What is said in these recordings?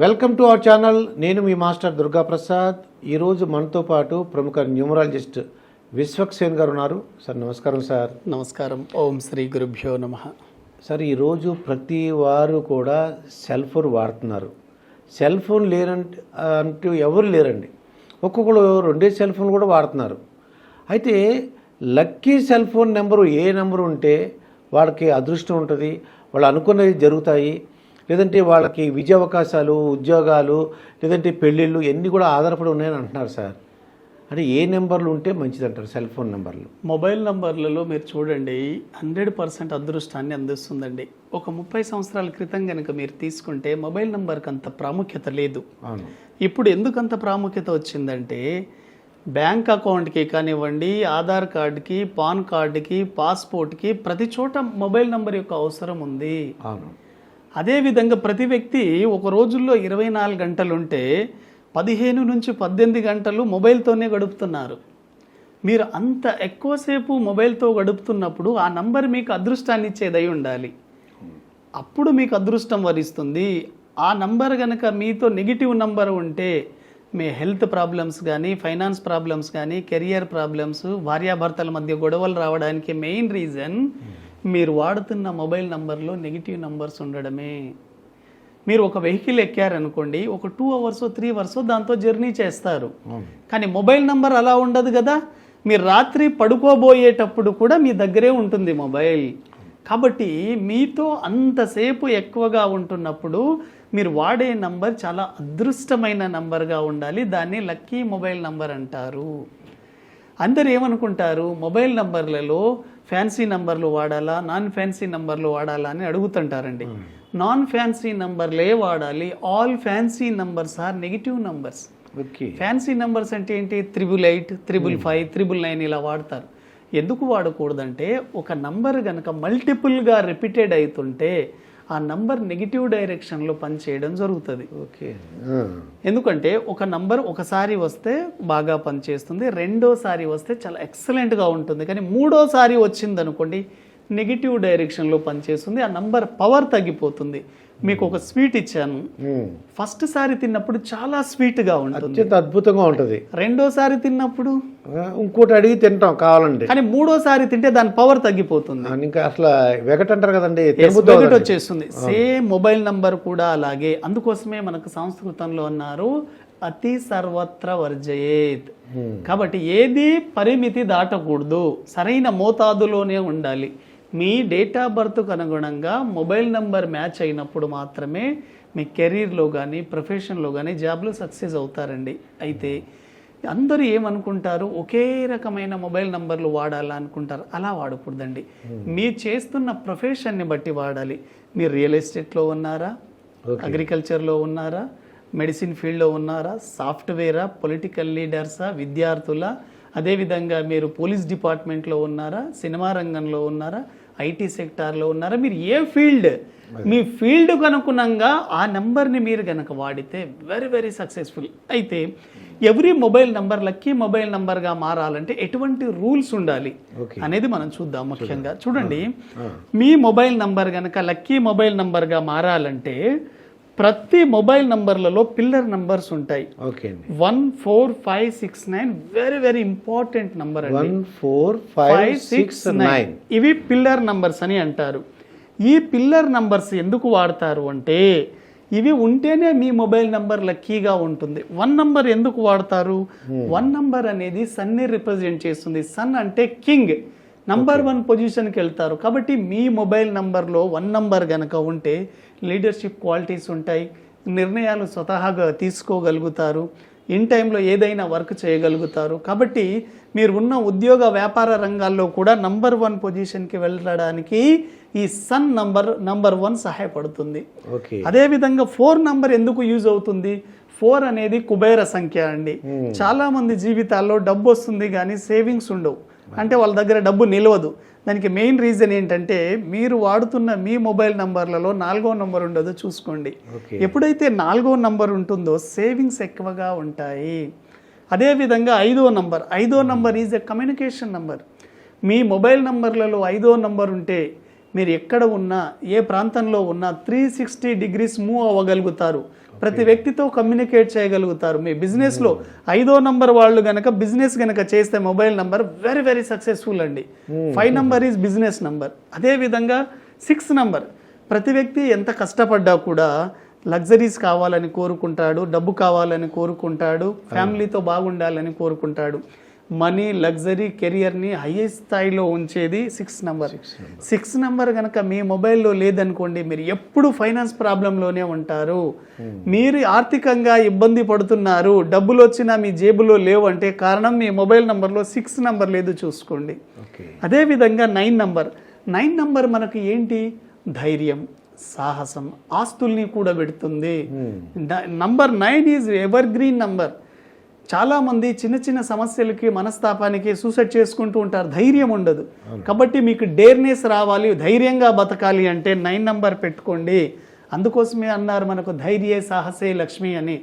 Welcome to our channel. నేను మీ master Durga Prasad ఈరోజు మనతో పాటు ప్రముఖ న్యూమరాలజిస్ట్ విశ్వక్సేన్ గారు ఉన్నారు. సార్ నమస్కారం సార్. నమస్కారం. ఓం శ్రీ గురుభ్యో నమ. సార్ ఈరోజు ప్రతి వారు కూడా సెల్ ఫోన్ వాడుతున్నారు. సెల్ ఫోన్ లేరంటే అంటూ ఎవరు లేరండి. ఒక్కొక్కరు రెండే సెల్ ఫోన్ కూడా వాడుతున్నారు. అయితే లక్కీ సెల్ ఫోన్ నెంబరు ఏ నెంబరు ఉంటే వాళ్ళకి అదృష్టం ఉంటుంది. వాళ్ళు అనుకున్నవి జరుగుతాయి. లేదంటే వాళ్ళకి విద్యా అవకాశాలు ఉద్యోగాలు లేదంటే పెళ్ళిళ్ళు ఇవన్నీ కూడా ఆధారపడి ఉన్నాయని అంటున్నారు సార్. అంటే ఏ నెంబర్లు ఉంటే మంచిది అంటారు సెల్ ఫోన్ నెంబర్లు? మొబైల్ నంబర్లలో మీరు చూడండి హండ్రెడ్ పర్సెంట్ అదృష్టాన్ని అందిస్తుందండి. ఒక ముప్పై సంవత్సరాల క్రితం కనుక మీరు తీసుకుంటే మొబైల్ నంబర్కి అంత ప్రాముఖ్యత లేదు. ఇప్పుడు ఎందుకు అంత ప్రాముఖ్యత వచ్చిందంటే బ్యాంక్ అకౌంట్కి కానివ్వండి ఆధార్ కార్డుకి పాన్ కార్డుకి పాస్పోర్ట్కి ప్రతి చోట మొబైల్ నంబర్ యొక్క అవసరం ఉంది. అవును. అదేవిధంగా ప్రతి వ్యక్తి ఒక రోజుల్లో ఇరవై నాలుగు గంటలు ఉంటే పదిహేను నుంచి పద్దెనిమిది గంటలు మొబైల్తోనే గడుపుతున్నారు. మీరు అంత ఎక్కువసేపు మొబైల్తో గడుపుతున్నప్పుడు ఆ నంబర్ మీకు అదృష్టాన్ని ఇచ్చేదై ఉండాలి. అప్పుడు మీకు అదృష్టం వరిస్తుంది. ఆ నంబర్ కనుక మీతో నెగిటివ్ నంబర్ ఉంటే మీ హెల్త్ ప్రాబ్లమ్స్ కానీ ఫైనాన్స్ ప్రాబ్లమ్స్ కానీ కెరియర్ ప్రాబ్లమ్స్ భార్యాభర్తల మధ్య గొడవలు రావడానికి మెయిన్ రీజన్ మీరు వాడుతున్న మొబైల్ నంబర్లో నెగిటివ్ నంబర్స్ ఉండడమే. మీరు ఒక వెహికల్ ఎక్కారనుకోండి ఒక టూ అవర్స్ త్రీ అవర్స్ దాంతో జర్నీ చేస్తారు. కానీ మొబైల్ నంబర్ అలా ఉండదు కదా? మీరు రాత్రి పడుకోబోయేటప్పుడు కూడా మీ దగ్గరే ఉంటుంది మొబైల్. కాబట్టి మీతో అంతసేపు ఎక్కువగా ఉంటున్నప్పుడు మీరు వాడే నంబర్ చాలా అదృష్టమైన నంబర్గా ఉండాలి. దాన్ని లక్కీ మొబైల్ నంబర్ అంటారు. అందరు ఏమనుకుంటారు? మొబైల్ నంబర్లలో ఫ్యాన్సీ నంబర్లు వాడాలా? నాన్ ఫ్యాన్సీ నంబర్లు వాడాలా అని అడుగుతుంటారండి. నాన్ ఫ్యాన్సీ నంబర్లే వాడాలి. All fancy numbers are negative numbers. Okay. Fancy numbers అంటే ఏంటి? Triple eight triple five triple nine ఇలా వాడతారు. ఎందుకు వాడకూడదంటే ఒక నంబర్ కనుక మల్టిపుల్గా రిపీటెడ్ అవుతుంటే ఆ నంబర్ నెగిటివ్ డైరెక్షన్లో పనిచేయడం జరుగుతుంది. ఓకే. ఎందుకంటే ఒక నంబర్ ఒకసారి వస్తే బాగా పనిచేస్తుంది రెండోసారి వస్తే చాలా ఎక్సలెంట్గా ఉంటుంది. కానీ మూడోసారి వచ్చింది అనుకోండి నెగిటివ్ డైరెక్షన్లో పనిచేస్తుంది ఆ నంబర్ పవర్ తగ్గిపోతుంది. మీకు ఒక స్వీట్ ఇచ్చాను. ఫస్ట్ సారి తిన్నప్పుడు చాలా స్వీట్గా ఉంటుంది. అత్యంత అద్భుతంగా ఉంటుంది. రెండోసారి తిన్నప్పుడు? ఇంకోటి అడిగి తింటాం కావాలండి కానీ మూడోసారి తింటే దాని పవర్ తగ్గిపోతుంది. ఇంకా అసలు వెగట్ అంటారు కదండి. వచ్చేస్తుంది సేమ్ మొబైల్ నంబర్ కూడా అలాగే. అందుకోసమే మనకు సంస్కృతంలో అన్నారు అతి సర్వత్ర వర్జయేత్. కాబట్టి ఏది పరిమితి దాటకూడదు. సరైన మోతాదులోనే ఉండాలి. మీ డేట్ ఆఫ్ బర్త్కు అనుగుణంగా మొబైల్ నంబర్ మ్యాచ్ అయినప్పుడు మాత్రమే మీ కెరీర్లో కానీ ప్రొఫెషన్లో కానీ జాబ్లో సక్సెస్ అవుతారండి. అయితే అందరూ ఏమనుకుంటారు? ఒకే రకమైన మొబైల్ నంబర్లు వాడాలా అనుకుంటారు. అలా వాడకూడదండి. మీరు చేస్తున్న ప్రొఫెషన్ని బట్టి వాడాలి. మీరు రియల్ ఎస్టేట్లో ఉన్నారా? అగ్రికల్చర్లో ఉన్నారా? మెడిసిన్ ఫీల్డ్లో ఉన్నారా? సాఫ్ట్వేరా? పొలిటికల్ లీడర్సా? విద్యార్థుల? అదేవిధంగా మీరు పోలీస్ డిపార్ట్మెంట్లో ఉన్నారా? సినిమా రంగంలో ఉన్నారా? ఐటీ సెక్టార్లో ఉన్నారా? మీరు ఏ ఫీల్డ్? మీ ఫీల్డ్కు అనుగుణంగా ఆ నెంబర్ని మీరు కనుక వాడితే వెరీ వెరీ సక్సెస్ఫుల్ అయితే every mobile number lucky mobile నంబర్గా మారాలంటే ఎటువంటి రూల్స్ ఉండాలి అనేది మనం చూద్దాం ముఖ్యంగా. చూడండి మీ మొబైల్ నంబర్ కనుక లక్కీ మొబైల్ నంబర్గా మారాలంటే ప్రతి మొబైల్ నంబర్లలో పిల్లర్ నంబర్స్ ఉంటాయి. ఓకే అండి. One four five six nine very very important number అండి. One four five six nine. ఇవి పిల్లర్ నంబర్స్ అని అంటారు. ఈ పిల్లర్ నంబర్స్ ఎందుకు వాడతారు అంటే ఇవి ఉంటేనే మీ మొబైల్ నంబర్ లక్కీగా ఉంటుంది. వన్ నంబర్ ఎందుకు వాడతారు? వన్ నంబర్ అనేది సన్ని రిప్రజెంట్ చేస్తుంది. సన్ అంటే కింగ్. నంబర్ వన్ పొజిషన్కి వెళ్తారు. కాబట్టి మీ మొబైల్ నంబర్లో వన్ నంబర్ గనక ఉంటే లీడర్షిప్ క్వాలిటీస్ ఉంటాయి నిర్ణయాలు స్వతహాగా తీసుకోగలుగుతారు ఇన్ టైంలో ఏదైనా వర్క్ చేయగలుగుతారు. కాబట్టి మీరు ఉన్న ఉద్యోగ వ్యాపార రంగాల్లో కూడా నంబర్ వన్ పొజిషన్కి వెళ్ళడానికి ఈ సన్ నంబర్ నంబర్ వన్ సహాయపడుతుంది. ఓకే. అదేవిధంగా ఫోర్ నంబర్ ఎందుకు యూజ్ అవుతుంది? ఫోర్ అనేది కుబేర సంఖ్య అండి. చాలా మంది జీవితాల్లో డబ్బు వస్తుంది కానీ సేవింగ్స్ ఉండవు. అంటే వాళ్ళ దగ్గర డబ్బు నిలవదు. దానికి మెయిన్ రీజన్ ఏంటంటే మీరు వాడుతున్న మీ మొబైల్ నంబర్లలో నాలుగో నంబర్ ఉండదో చూసుకోండి. ఎప్పుడైతే నాలుగో నంబర్ ఉంటుందో సేవింగ్స్ ఎక్కువగా ఉంటాయి. అదేవిధంగా ఐదో నంబర్ ఐదో number is a communication number me mobile నంబర్లలో ఐదో నంబర్ ఉంటే మీరు ఎక్కడ ఉన్నా ఏ ప్రాంతంలో ఉన్నా త్రీ సిక్స్టీ డిగ్రీస్ మూవ్ అవ్వగలుగుతారు. ప్రతి వ్యక్తితో కమ్యూనికేట్ చేయగలుగుతారు. మీ బిజినెస్లో ఐదో నంబర్ వాళ్ళు గనక బిజినెస్ గనక చేస్తే mobile number very very successful అండి. Five number is business number అదే విధంగా సిక్స్ నంబర్ ప్రతి వ్యక్తి ఎంత కష్టపడ్డా కూడా లగ్జరీస్ కావాలని కోరుకుంటాడు డబ్బు కావాలని కోరుకుంటాడు ఫ్యామిలీతో బాగుండాలని కోరుకుంటాడు. మనీ లగ్జరీ కెరియర్ని హైయెస్ట్ స్థాయిలో ఉంచేది సిక్స్ నంబర్. సిక్స్ నంబర్ కనుక మీ మొబైల్లో లేదనుకోండి మీరు ఎప్పుడు ఫైనాన్స్ ప్రాబ్లంలోనే ఉంటారు. మీరు ఆర్థికంగా ఇబ్బంది పడుతున్నారు డబ్బులు వచ్చినా మీ జేబులో లేవు అంటే కారణం మీ మొబైల్ నంబర్లో సిక్స్ నంబర్ లేదు చూసుకోండి. అదేవిధంగా నైన్ నంబర్. నైన్ నంబర్ మనకు ఏంటి? ధైర్యం సాహసం ఆస్తుల్ని కూడా పెడుతుంది. Number nine is evergreen number. చాలామంది చిన్న చిన్న సమస్యలకి మనస్తాపానికి సూసైడ్ చేసుకుంటూ ఉంటారు. ధైర్యం ఉండదు. కాబట్టి మీకు డేర్నెస్ రావాలి ధైర్యంగా బతకాలి అంటే నైన్ నంబర్ పెట్టుకోండి. అందుకోసమే అన్నారు మనకు ధైర్యే సాహసే లక్ష్మి అని.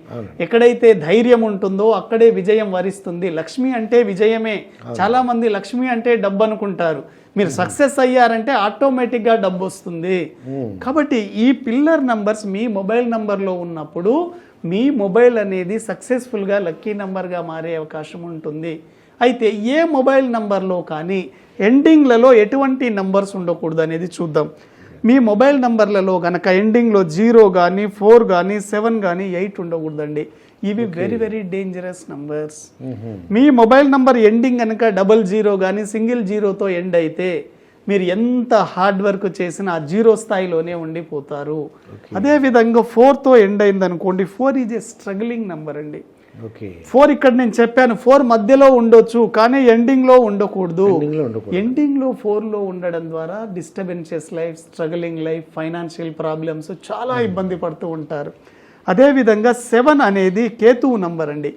ఎక్కడైతే ధైర్యం ఉంటుందో అక్కడే విజయం వరిస్తుంది. లక్ష్మి అంటే విజయమే. చాలా మంది లక్ష్మి అంటే డబ్బు అనుకుంటారు. మీరు సక్సెస్ అయ్యారంటే ఆటోమేటిక్గా డబ్బు వస్తుంది. కాబట్టి ఈ పిల్లర్ నంబర్స్ మీ మొబైల్ నంబర్లో ఉన్నప్పుడు మీ మొబైల్ అనేది సక్సెస్ఫుల్గా లక్కీ నంబర్గా మారే అవకాశం ఉంటుంది. అయితే ఏ మొబైల్ నంబర్లో కానీ ఎండింగ్లలో ఎటువంటి నంబర్స్ ఉండకూడదు అనేది చూద్దాం. మీ మొబైల్ నంబర్లలో కనుక ఎండింగ్లో జీరో కానీ ఫోర్ కానీ సెవెన్ కానీ ఎయిట్ ఉండకూడదండి. ఇవి వెరీ వెరీ డేంజరస్ నంబర్స్ మీ మొబైల్ నంబర్ ఎండింగ్ కనుక డబల్ జీరో కానీ సింగిల్ జీరోతో ఎండ్ అయితే మీరు ఎంత హార్డ్ వర్క్ చేసినా ఆ జీరో స్థాయిలోనే ఉండిపోతారు. అదే విధంగా ఫోర్తో ఎండ్ అయింది అనుకోండి four is a struggling number అండి. ఫోర్ ఇక్కడ నేను చెప్పాను ఫోర్ మధ్యలో ఉండొచ్చు కానీ ఎండింగ్లో ఉండకూడదు. ఎండింగ్లో ఉండకూడదు. ఎండింగ్లో ఫోర్లో ఉండడం ద్వారా disturbances life struggling life financial problems చాలా ఇబ్బంది పడుతూ ఉంటారు. అదే విధంగా సెవెన్ అనేది కేతువు నంబర్ అండి.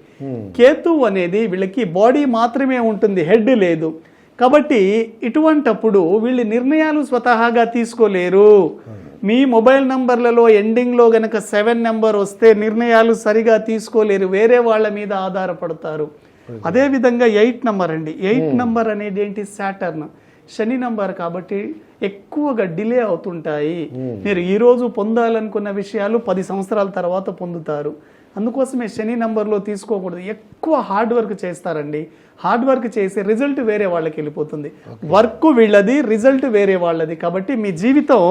కేతువు అనేది వీళ్ళకి బాడీ మాత్రమే ఉంటుంది హెడ్ లేదు. కాబట్టి ఇటువంటప్పుడు వీళ్ళు నిర్ణయాలు స్వతహాగా తీసుకోలేరు. మీ మొబైల్ నంబర్లలో ఎండింగ్లో గనక సెవెన్ నెంబర్ వస్తే నిర్ణయాలు సరిగా తీసుకోలేరు వేరే వాళ్ళ మీద ఆధారపడతారు. అదే విధంగా ఎయిట్ నంబర్ అండి. ఎయిట్ నంబర్ అనేది ఏంటి? సాటర్న్. శని నంబర్ కాబట్టి ఎక్కువగా డిలే అవుతుంటాయి. మీరు ఈ రోజు పొందాలనుకున్న విషయాలు పది సంవత్సరాల తర్వాత పొందుతారు. అందుకోసమే శని నంబర్లో తీసుకోకూడదు. ఎక్కువ హార్డ్ వర్క్ చేస్తారండి. హార్డ్ వర్క్ చేసి రిజల్ట్ వేరే వాళ్ళకి వెళ్ళిపోతుంది. వర్క్ వీళ్ళది రిజల్ట్ వేరే వాళ్ళది. కాబట్టి మీ జీవితం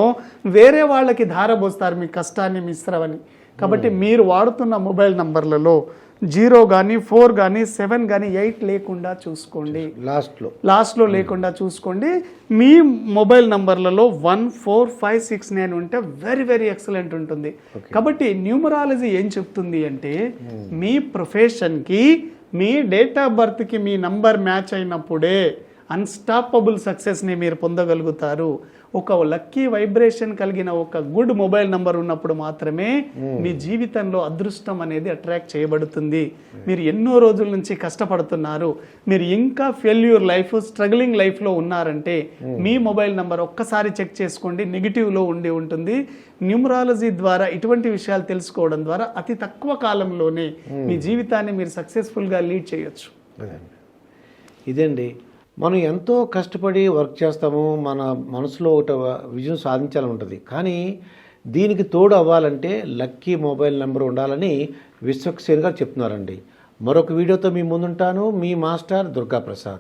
వేరే వాళ్ళకి ధారపోస్తారు మీ కష్టాన్ని మిశ్రమని. కాబట్టి మీరు వాడుతున్న మొబైల్ నంబర్లలో జీరో కానీ ఫోర్ కానీ సెవెన్ కానీ ఎయిట్ లేకుండా చూసుకోండి. లాస్ట్లో. లాస్ట్లో లేకుండా చూసుకోండి. మీ mobile నంబర్లలో one four five six nine ఉంటే వెరీ వెరీ ఎక్సలెంట్ ఉంటుంది. కాబట్టి న్యూమరాలజీ ఏం చెప్తుంది అంటే మీ ప్రొఫెషన్కి మీ డేట్ ఆఫ్ బర్త్కి మీ నంబర్ మ్యాచ్ అయినప్పుడే అన్స్టాపబుల్ సక్సెస్ని మీరు పొందగలుగుతారు. ఒక లక్కీ వైబ్రేషన్ కలిగిన ఒక గుడ్ మొబైల్ నంబర్ ఉన్నప్పుడు మాత్రమే మీ జీవితంలో అదృష్టం అనేది అట్రాక్ట్ చేయబడుతుంది. మీరు ఎన్నో రోజుల నుంచి కష్టపడుతున్నారు. మీరు ఇంకా ఫెయిల్యూర్ లైఫ్ స్ట్రగ్లింగ్ లైఫ్లో ఉన్నారంటే మీ మొబైల్ నంబర్ ఒక్కసారి చెక్ చేసుకోండి. నెగిటివ్లో ఉండి ఉంటుంది. న్యూమరాలజీ ద్వారా ఇటువంటి విషయాలు తెలుసుకోవడం ద్వారా అతి తక్కువ కాలంలోనే మీ జీవితాన్ని మీరు సక్సెస్ఫుల్గా లీడ్ చేయొచ్చు. ఇదండి మనం ఎంతో కష్టపడి వర్క్ చేస్తాము మన మనసులో ఒకటి విజయం సాధించాలని ఉంటుంది కానీ దీనికి తోడు అవ్వాలంటే లక్కీ మొబైల్ నెంబర్ ఉండాలని విశ్వక్సేన్ గారు చెప్తున్నారండి. మరొక వీడియోతో మీ ముందుంటాను. మీ మాస్టర్ దుర్గా ప్రసాద్